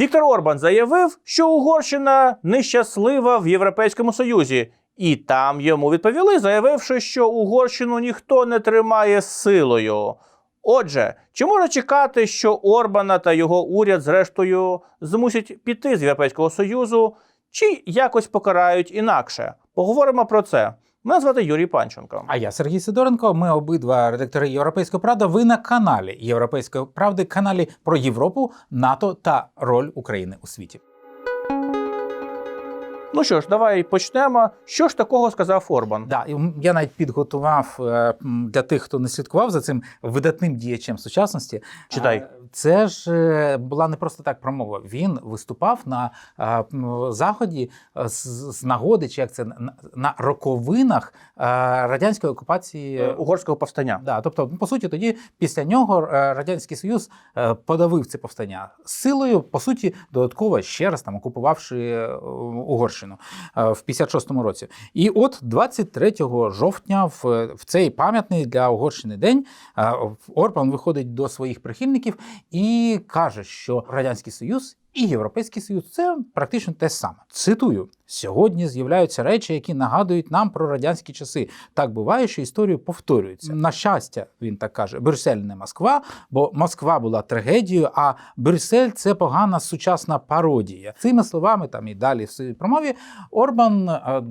Віктор Орбан заявив, що Угорщина нещаслива в Європейському Союзі, і там йому відповіли, заявивши, що Угорщину ніхто не тримає силою. Отже, чи можна чекати, що Орбана та його уряд, зрештою, змусять піти з Європейського Союзу, чи якось покарають інакше? Поговоримо про це. Мене звати Юрій Панченко. А я Сергій Сидоренко. Ми обидва редактори Європейської правди. Ви на каналі Європейської правди, каналі про Європу, НАТО та роль України у світі. Ну що ж, давай почнемо. Що ж такого сказав Орбан? Да, я навіть підготував е, для тих, хто не слідкував за цим видатним діячем сучасності. Читай. Це ж е, була не просто так промова. Він виступав на е, заході е, з, з нагоди, чи як це на, на роковинах радянської окупації Угорського повстання. Да, тобто, по суті, тоді після нього радянський союз подавив це повстання силою, по суті, додатково ще раз там окупувавши Угорщину в 56-му році. І от 23 жовтня, в, в цей пам'ятний для Угорщини день, Орбан виходить до своїх прихильників і каже, що радянський союз. І Європейський Союз це практично те саме. Цитую: сьогодні з'являються речі, які нагадують нам про радянські часи. Так буває, що історія повторюється. На щастя, він так каже: Брюссель не Москва, бо Москва була трагедією, а Брюссель це погана сучасна пародія. Цими словами, там і далі в своїй промові, Орбан е,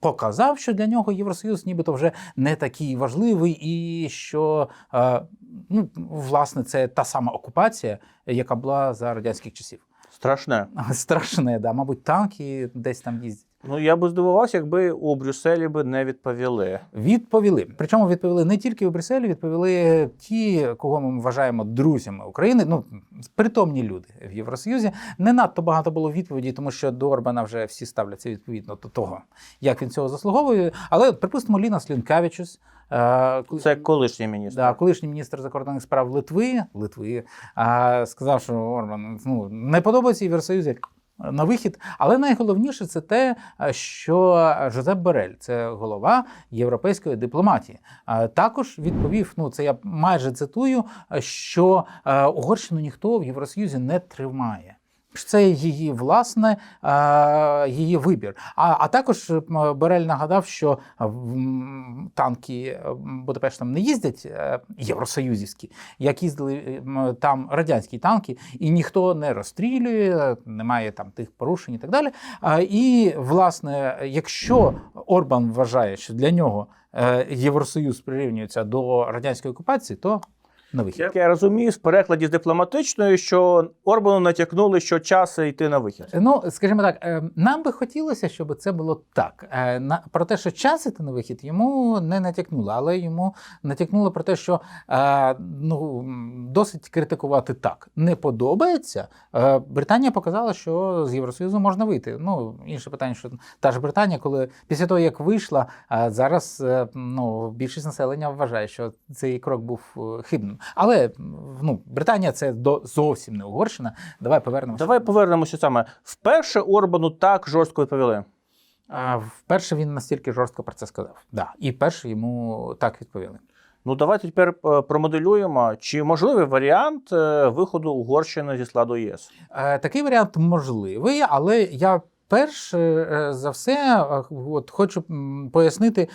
показав, що для нього Євросоюз нібито вже не такий важливий, і що е, ну, власне це та сама окупація, яка була за радянських часів. Страшне. Страшне, да, мабуть, танки десь там їздять. Ну я би здивувався, якби у Брюсселі би не відповіли. Відповіли. Причому відповіли не тільки в Брюсселі, відповіли ті, кого ми вважаємо друзями України. Ну притомні люди в Євросоюзі. Не надто багато було відповідей, тому що до Орбана вже всі ставляться відповідно до того, як він цього заслуговує. Але, от, припустимо, Лінас Лінкавічус. е, Це колишній міністр. Да, колишній міністр закордонних справ Литви, Литви а, сказав, що Орбан ну, не подобається Євросоюз як на вихід. Але найголовніше це те, що Жозеп Борель, це голова європейської дипломатії, також відповів: ну це я майже цитую, що е, Угорщину ніхто в Євросоюзі не тримає. Це її власне е, її вибір. А, а також м, Борель нагадав, що танки е, Будапештом не їздять е, євросоюзівські, як їздили е, там радянські танки, і ніхто не розстрілює, немає там тих порушень і так далі. І власне, якщо Орбан вважає, що для нього е, Євросоюз прирівнюється до радянської окупації, то на вихід. Як я розумію, в перекладі з дипломатичної, що Орбану натякнули, що час йти на вихід. Ну, скажімо так, е, нам би хотілося, щоб це було так. Е, Про те, що час іти на вихід, йому не натякнуло, але йому натякнуло про те, що е, ну, досить критикувати так. Не подобається. Британія показала, що з Євросоюзу можна вийти. Ну, інше питання, що та ж Британія, коли після того, як вийшла, зараз ну, більшість населення вважає, що цей крок був хибним. Але ну, Британія це до зовсім не Угорщина. Давай повернемося. Давай повернемося саме. Вперше Орбану так жорстко відповіли. А вперше він настільки жорстко про це сказав. Да. І вперше йому так відповіли. Ну давайте тепер е, промоделюємо, чи можливий варіант е, виходу Угорщини зі складу ЄС. Е, такий варіант можливий, але я перш за все от, хочу пояснити,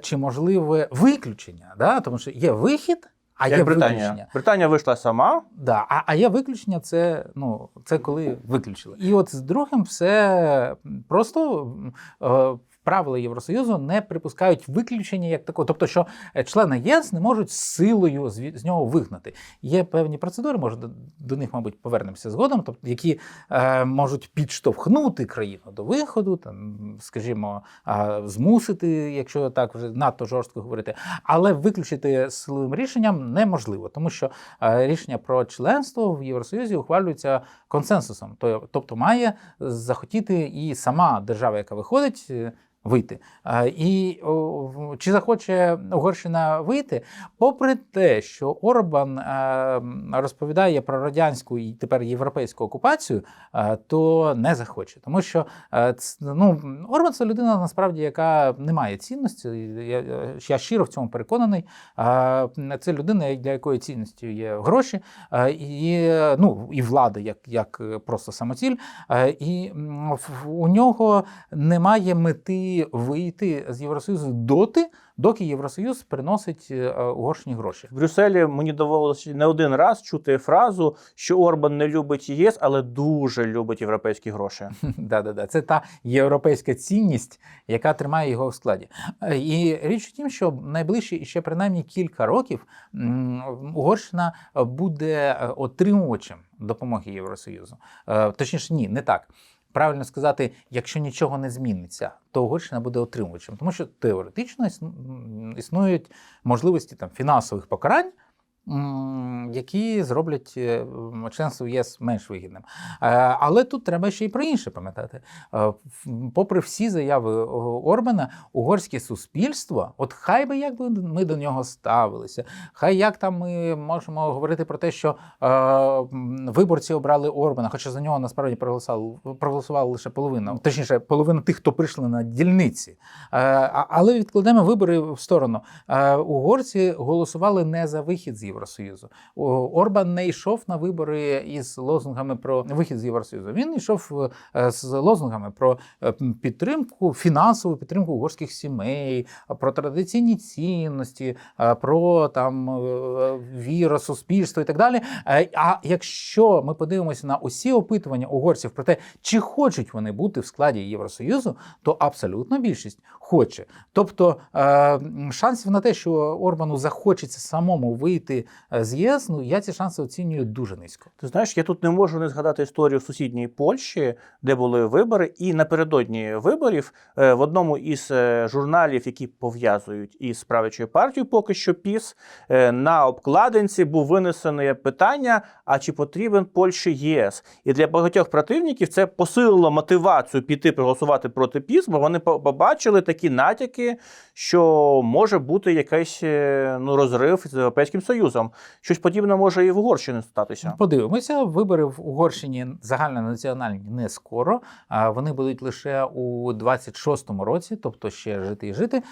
чи можливе виключення. Да? Тому що є вихід, а Як є Британія. виключення. Британія вийшла сама. Да, а, а є виключення, це, ну, це коли виключили. І от з другим все просто е, правила Євросоюзу не припускають виключення як такого. Тобто, що е, члени ЄС не можуть силою з, нього вигнати. Є певні процедури, може до, до них, мабуть, повернемося згодом, тобто, які е, можуть підштовхнути країну до виходу, там, скажімо, е, змусити, якщо так вже надто жорстко говорити, але виключити силовим рішенням неможливо, тому що е, рішення про членство в Євросоюзі ухвалюється консенсусом. Тобто має захотіти і сама держава, яка виходить, е, вийти. І чи захоче Угорщина вийти, попри те, що Орбан е, розповідає про радянську і тепер європейську окупацію, е, то не захоче. Тому що е, ну, Орбан це людина насправді, яка не має цінності. Я, щиро в цьому переконаний. Це людина, для якої цінністю є гроші, і, ну, і влада, як, як просто самоціль. І у нього немає мети вийти з Євросоюзу доти, доки Євросоюз приносить е, Угорщині гроші. В Брюсселі мені довелося не один раз чути фразу, що Орбан не любить ЄС, але дуже любить європейські гроші. Да-да-да. Це та європейська цінність, яка тримає його в складі. Е, І річ у тім, що найближчі ще принаймні кілька років Угорщина буде е, отримувачем допомоги Євросоюзу. Точніше, ні, не так. Правильно сказати, якщо нічого не зміниться, то Угорщина буде отримувачем, тому що теоретично існу- існують можливості там фінансових покарань. Які зроблять е, членство в ЄС менш вигідним. Е, Але тут треба ще й про інше пам'ятати. Е, Попри всі заяви Орбана, угорське суспільство, от хай би як би ми до нього ставилися, хай як там ми можемо говорити про те, що виборці обрали Орбана, хоча за нього насправді проголосували, лише половина, точніше, половина тих, хто прийшли на дільниці. Але відкладемо вибори в сторону. Угорці голосували не за вихід з Євросоюзу. Орбан не йшов на вибори із лозунгами про вихід з Євросоюзу. Він йшов е, з лозунгами про е, підтримку, фінансову підтримку угорських сімей, про традиційні цінності, е, про там віру, суспільство і так далі. А якщо ми подивимося на усі опитування угорців про те, чи хочуть вони бути в складі Євросоюзу, то абсолютно більшість хоче. Тобто шансів на те, що Орбану захочеться самому вийти е, з ЄС, ну я ці шанси оцінюю дуже низько. Ти знаєш, я тут не можу не згадати історію в сусідній Польщі, де були вибори, і напередодні виборів е, в одному із е, журналів, які пов'язують із правлячою партією, поки що ПІС, на обкладинці був винесене питання: а чи потрібен Польщі ЄС? І для багатьох противників це посилило мотивацію піти проголосувати проти ПІС, бо вони побачили такі натяки, що може бути якийсь ну, розрив з Європейським Союзом. Щось подібне може і в Угорщині статися. Подивимося, вибори в Угорщині загальнонаціональні не скоро. а Вони будуть лише у 26-му році, тобто ще жити і жити.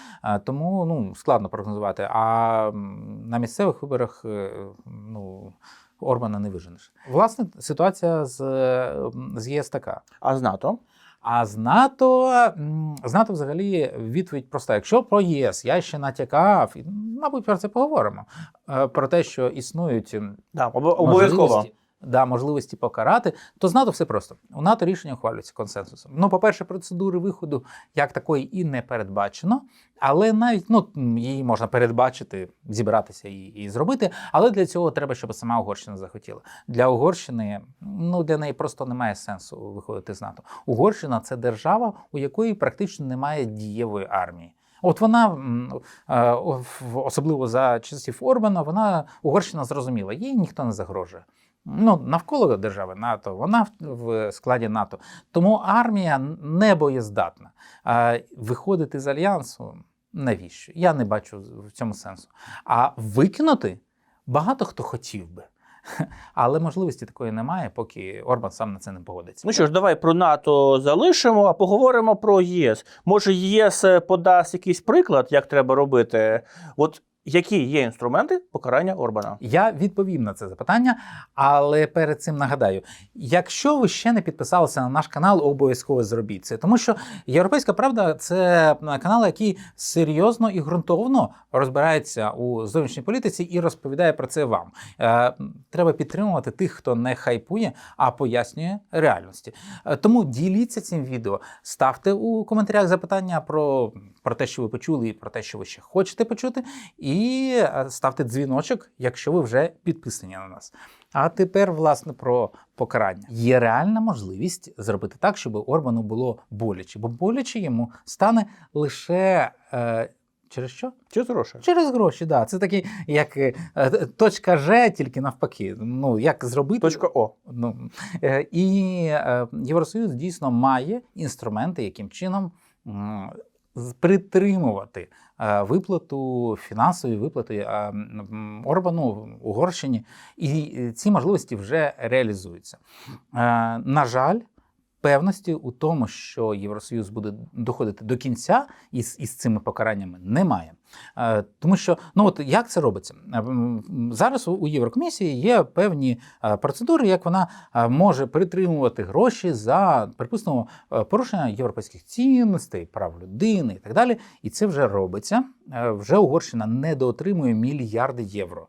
Тому ну складно прогнозувати. А на місцевих виборах е, ну. Орбана не виженеш. Власне, ситуація з, з ЄС така. А з НАТО? А з НАТО, з НАТО взагалі відповідь проста. Якщо про ЄС я ще натякав, і, мабуть, про це поговоримо. е, Про те, що існують Да, об- обов'язково. Да, можливості покарати, то з НАТО все просто. У НАТО рішення ухвалюється консенсусом. Ну, по-перше, процедури виходу як такої і не передбачено, але навіть ну, її можна передбачити, зібратися і, і зробити. Але для цього треба, щоб сама Угорщина захотіла. Для Угорщини ну для неї просто немає сенсу виходити з НАТО. Угорщина це держава, у якої практично немає дієвої армії. От вона е, особливо за часів Орбана, вона Угорщина зрозуміла, їй ніхто не загрожує. Ну, навколо держави НАТО, вона в- складі НАТО. Тому армія не боєздатна. А виходити з альянсу навіщо? Я не бачу в цьому сенсу. А викинути багато хто хотів би. Але можливості такої немає, поки Орбан сам на це не погодиться. Ну що ж, давай про НАТО залишимо, а поговоримо про ЄС. Може, ЄС е, подасть якийсь приклад, як треба робити? От які є інструменти покарання Орбана? Я відповім на це запитання, але перед цим нагадаю: якщо ви ще не підписалися на наш канал, обов'язково зробіть це, тому що Європейська Правда це канал, який серйозно і ґрунтовно розбирається у зовнішній політиці і розповідає про це вам. Е, Треба підтримувати тих, хто не хайпує, а пояснює реальності. Е, Тому діліться цим відео, ставте у коментарях запитання про, про те, що ви почули, і про те, що ви ще хочете почути. І е, ставте дзвіночок, якщо ви вже підписані на нас. А тепер, власне, про покарання. Є реальна можливість зробити так, щоб Орбану було боляче, бо боляче йому стане лише. Е, Через що? Чи гроші? Через гроші, да. Це такий, як е, е, точка Ж, тільки навпаки. Ну, як зробити. Точка О. Ну, і Євросоюз дійсно має інструменти, яким чином притримувати е, виплату фінансові виплати Орбану Угорщині, і ці можливості вже реалізуються. Е, На жаль. Певності у тому, що Євросоюз буде доходити до кінця із, із цими покараннями, немає. Е, Тому що ну от як це робиться Е, зараз у- Єврокомісії є певні е, процедури, як вона може притримувати гроші за припустимо порушення європейських цінностей, прав людини і так далі. І це вже робиться. Вже Угорщина недоотримує мільярди євро.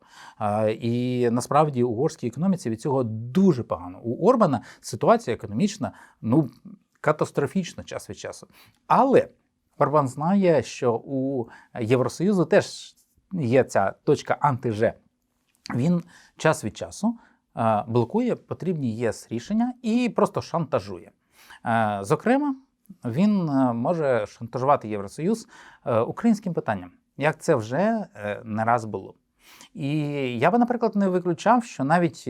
І насправді угорській економіці від цього дуже погано. У Орбана ситуація економічна ну катастрофічна час від часу. Але Орбан знає, що у Євросоюзу теж є ця точка анти-Ж. Він час від часу е, блокує потрібні ЄС рішення і просто шантажує. Е, Зокрема, він е, може шантажувати Євросоюз українським питанням, як це вже не раз було. І я би, наприклад, не виключав, що навіть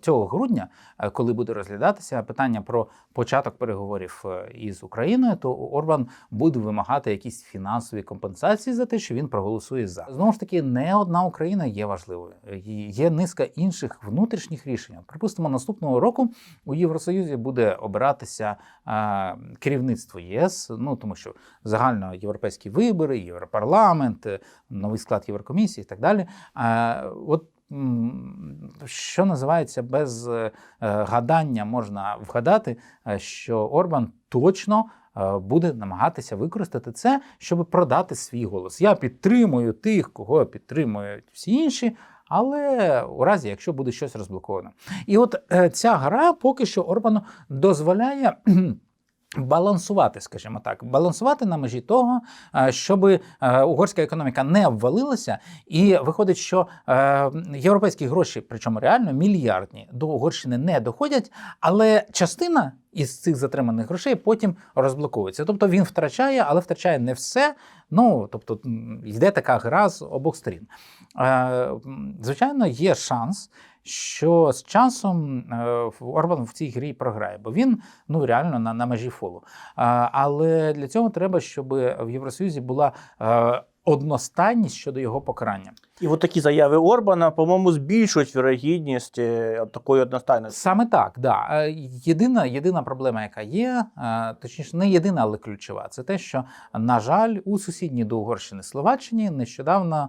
цього грудня, е, коли буде розглядатися питання про початок переговорів е, із Україною, то Орбан буде вимагати якісь фінансові компенсації за те, що він проголосує за. Знову ж таки, не одна Україна є важливою. Є низка інших внутрішніх рішень. Припустимо, наступного року у Євросоюзі буде обиратися керівництво ЄС, ну тому що загальноєвропейські вибори, Європарламент, е, новий склад Єврокомісії і так далі. От що називається без е, гадання, можна вгадати, е, що Орбан точно е, буде намагатися використати це, щоб продати свій голос. Я підтримую тих, кого підтримують всі інші. Але у разі, якщо буде щось розблоковано, і от ця гра поки що Орбану дозволяє балансувати, скажімо так, балансувати на межі того, щоб угорська економіка не обвалилася, і виходить, що е, європейські гроші, причому реально мільярдні, до Угорщини не доходять, але частина із цих затриманих грошей потім розблоковується. Тобто він втрачає, але втрачає не все. Ну тобто йде така гра з обох сторін. Е, Звичайно, є шанс. Що з часом е, Орбан в цій грі програє, бо він ну реально на, на межі фолу. Але для цього треба, щоб в Євросоюзі була е, одностайність щодо його покарання. І от такі заяви Орбана, по-моєму, збільшують вірогідність е, такої одностайності. Саме так, да. Єдина, єдина проблема, яка є, точніше, не єдина, але ключова, це те, що, на жаль, у сусідній до Угорщини Словаччині нещодавно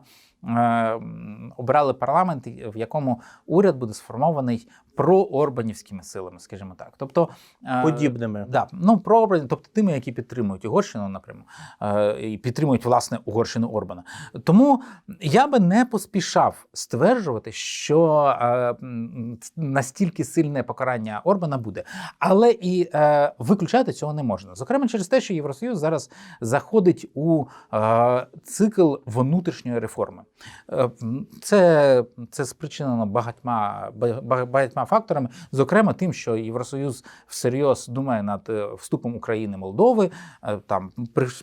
обрали парламент, в якому уряд буде сформований проорбанівськими силами, скажімо так. Тобто е, Подібними. Да, ну про Орбана, тобто тими, які підтримують Угорщину напряму е, і підтримують власне Угорщину Орбана. Тому я би не поспішав стверджувати, що е, настільки сильне покарання Орбана буде, але і виключати цього не можна. Зокрема, через те, що Євросоюз зараз заходить у цикл внутрішньої реформи. Це, це спричинено багатьма, багатьма факторами, зокрема тим, що Євросоюз всерйоз думає над е, вступом України Молдови, е, там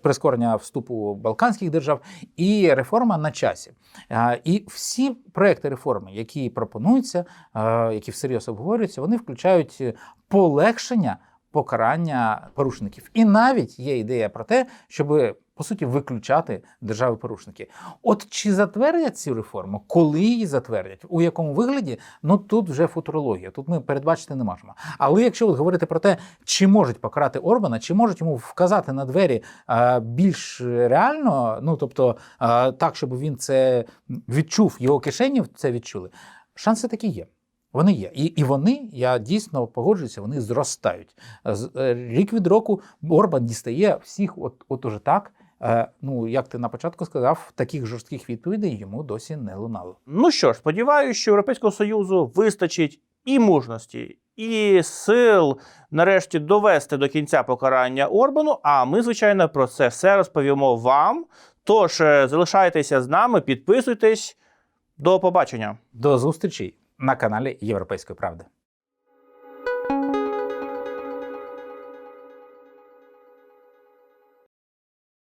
прискорення вступу Балканських держав і реформа на часі. Е, І всі проекти реформи, які пропонуються, які всерйоз обговорюються, вони включають полегшення покарання порушників. І навіть є ідея про те, щоб по суті виключати держави-порушники. От чи затвердять цю реформу, коли її затвердять, у якому вигляді, ну тут вже футурологія, тут ми передбачити не можемо. Але якщо от говорити про те, чи можуть покарати Орбана, чи можуть йому вказати на двері е, більш реально, ну тобто е, так, щоб він це відчув, його кишені це відчули, шанси такі є. Вони є. І, і вони, я дійсно погоджуюся, вони зростають. Е, Рік від року Орбан дістає всіх, от, от уже так. Е, ну, як ти на початку сказав, таких жорстких відповідей йому досі не лунало. Ну що ж, сподіваюся, що Європейського Союзу вистачить і мужності, і сил нарешті довести до кінця покарання Орбану. А ми, звичайно, про це все розповімо вам. Тож е, залишайтеся з нами, підписуйтесь. До побачення. До зустрічі на каналі Європейської правди.